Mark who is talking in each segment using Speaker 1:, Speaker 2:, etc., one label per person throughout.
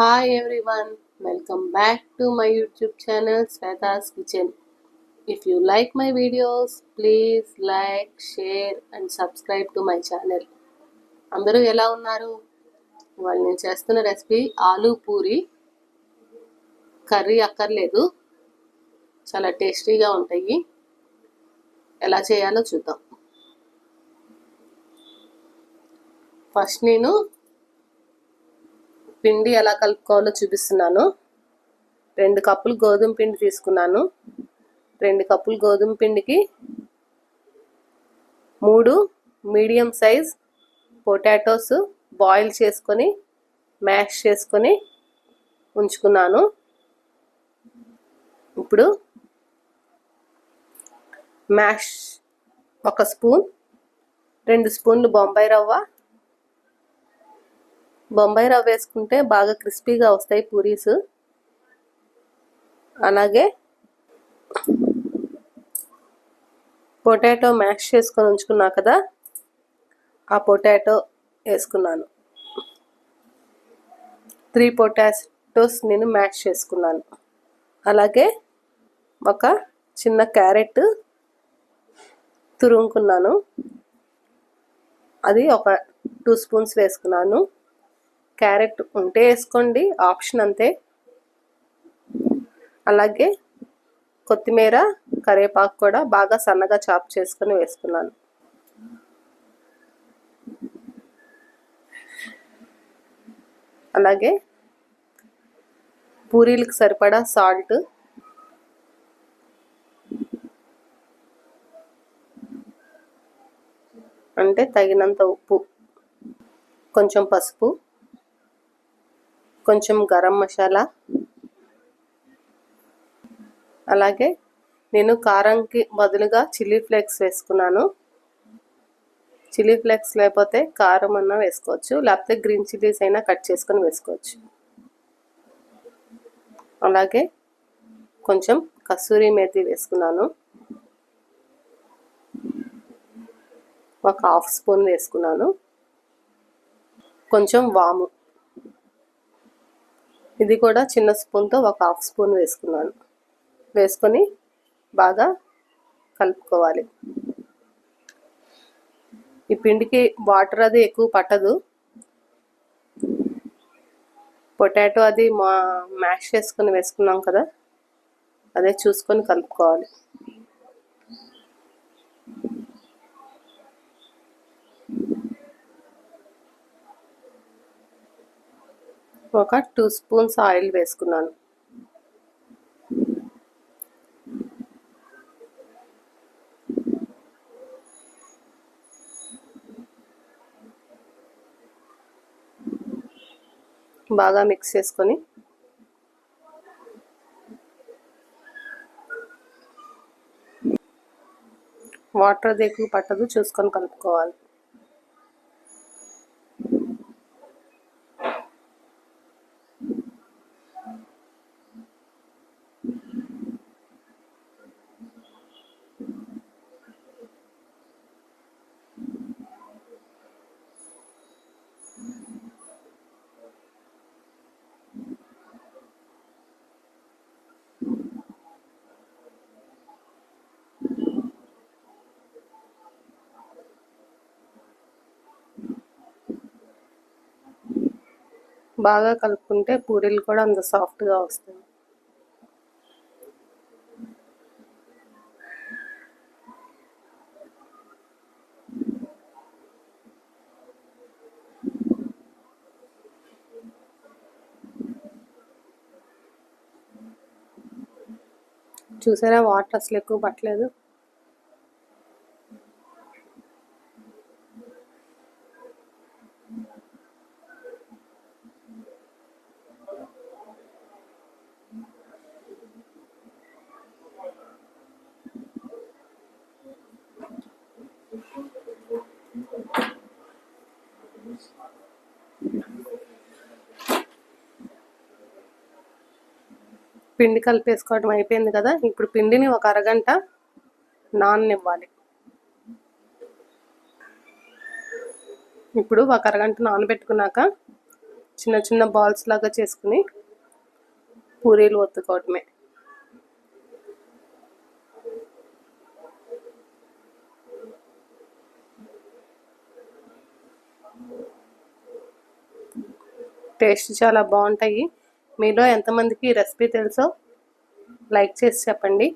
Speaker 1: Hi everyone welcome back to my YouTube channel Shweta's kitchen if you like my videos please like share and subscribe to my channel అందరూ ఎలా ఉన్నారు? వాళ్ళు నేను చేస్తున్న recipe ఆలు puri. Curry అక్కర్లేదు. చాలా టేస్టీగా ఉంటాయి. ఎలా చేయాలో చూద్దాం. ఫస్ట్ నేను పిండి ఎలా కలుపుకోవాలో చూపిస్తున్నాను. రెండు కప్పులు గోధుమ పిండి తీసుకున్నాను. రెండు కప్పులు గోధుమ పిండికి మూడు మీడియం సైజ్ పొటాటోస్ బాయిల్ చేసుకొని మ్యాష్ చేసుకొని ఉంచుకున్నాను. ఇప్పుడు మ్యాష్ ఒక స్పూన్ రెండు స్పూన్లు బొంబాయి రవ్వ బొంబాయి రవ్వ వేసుకుంటే బాగా క్రిస్పీగా వస్తాయి పూరీస్. అలాగే పొటాటో మ్యాష్ చేసుకొని ఉంచుకున్నా కదా ఆ పొటాటో వేసుకున్నాను. త్రీ పొటాటోస్ నేను మ్యాష్ చేసుకున్నాను. అలాగే ఒక చిన్న క్యారెట్ తురుముకున్నాను. అది ఒక టూ స్పూన్స్ వేసుకున్నాను. క్యారెట్ ఉంటే వేసుకోండి ఆప్షన్ అంతే. అలాగే కొత్తిమీర కరివేపాకు కూడా బాగా సన్నగా చాప్ చేసుకొని వేసుకున్నాను. అలాగే పూరీలకు సరిపడా సాల్ట్. అంటే తగినంత ఉప్పు. కొంచెం పసుపు. కొంచెం గరం మసాలా. అలాగే నేను కారంకి బదులుగా చిల్లీ ఫ్లేక్స్ వేసుకున్నాను. చిల్లీ ఫ్లేక్స్ లేకపోతే కారం అన్నా వేసుకోవచ్చు. లేకపోతే గ్రీన్ చిల్లీస్ అయినా కట్ చేసుకొని వేసుకోవచ్చు. అలాగే కొంచెం కస్తూరి మేతి వేసుకున్నాను. ఒక హాఫ్ స్పూన్ వేసుకున్నాను. కొంచెం వాము. ఇది కూడా చిన్న స్పూన్తో ఒక హాఫ్ స్పూన్ వేసుకున్నాను. వేసుకొని బాగా కలుపుకోవాలి. ఈ పిండికి వాటర్ అది ఎక్కువ పట్టదు. పొటాటో అది మా మ్యాష్ చేసుకొని వేసుకున్నాం కదా అదే చూసుకొని కలుపుకోవాలి. ఒక టూ స్పూన్స్ ఆయిల్ వేసుకున్నాను. బాగా మిక్స్ చేసుకొని వాటర్ అది పట్టదు చూసుకొని కలుపుకోవాలి. బాగా కలుపుకుంటే పూరీలు కూడా అంత సాఫ్ట్గా వస్తాయి. చూసారా వాటర్ అసలు ఎక్కువ పట్టలేదు. పిండి కలిపేసుకోవడం అయిపోయింది కదా ఇప్పుడు పిండిని ఒక అరగంట నాననివ్వాలి. ఇప్పుడు ఒక అరగంట నానబెట్టుకున్నాక చిన్న చిన్న బాల్స్ లాగా చేసుకుని పూరీలు ఒత్తుకోవటమే టేస్ట్ చాలా బాగుంటాయి. మీలో ఎంతమందికి ఈ రెసిపీ తెలుసో లైక్ చేసి చెప్పండి.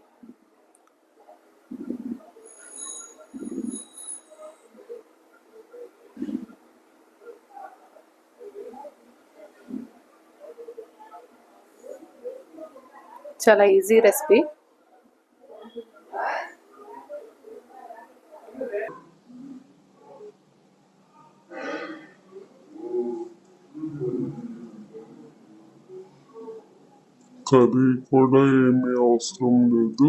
Speaker 1: చాలా ఈజీ రెసిపీ.
Speaker 2: కర్రీ కూడా ఏమీ అవసరం లేదు.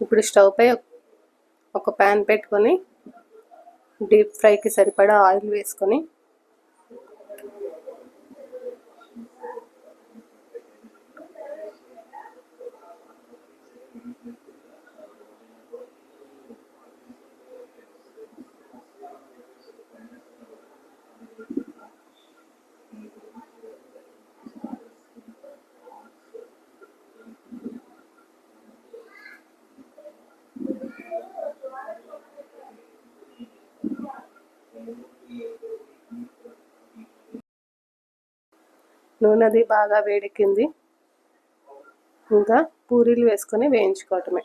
Speaker 1: ఇప్పుడు స్టవ్ పై ఒక ప్యాన్ పెట్టుకొని డీప్ ఫ్రైకి సరిపడా ఆయిల్ వేసుకొని నూనెది బాగా వేడెక్కింది. ఇంకా పూరీలు వేసుకొని వేయించుకోవటమే.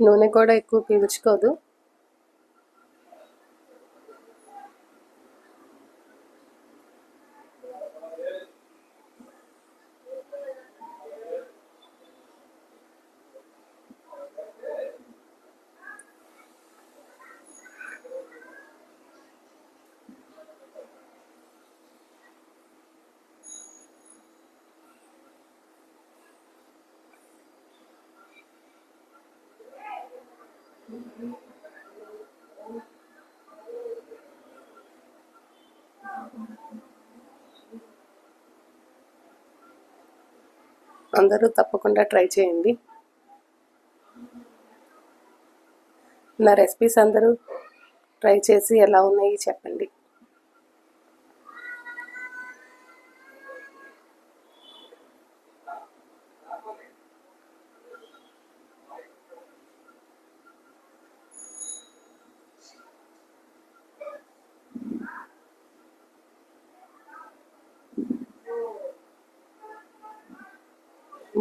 Speaker 1: నూనె కూడా ఎక్కువ పీల్చుకోదు. అందరూ తప్పకుండా ట్రై చేయండి. నా రెసిపీస్ అందరూ ట్రై చేసి ఎలా ఉన్నాయి చెప్పండి.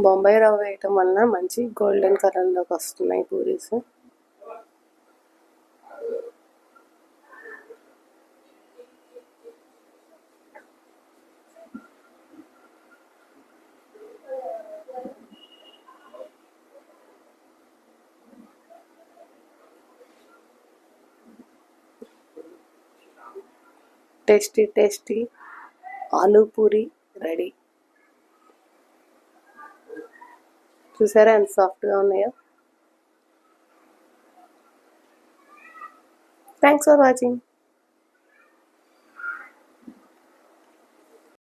Speaker 1: బొంబాయి రవ్వ వేయటం వలన మంచి గోల్డెన్ కలర్లోకి వస్తున్నాయి puris. Tasty tasty aloo puri ready. చూసారా ఎంత సాఫ్ట్గా ఉన్నాయో థ్యాంక్స్ ఫర్ వాచింగ్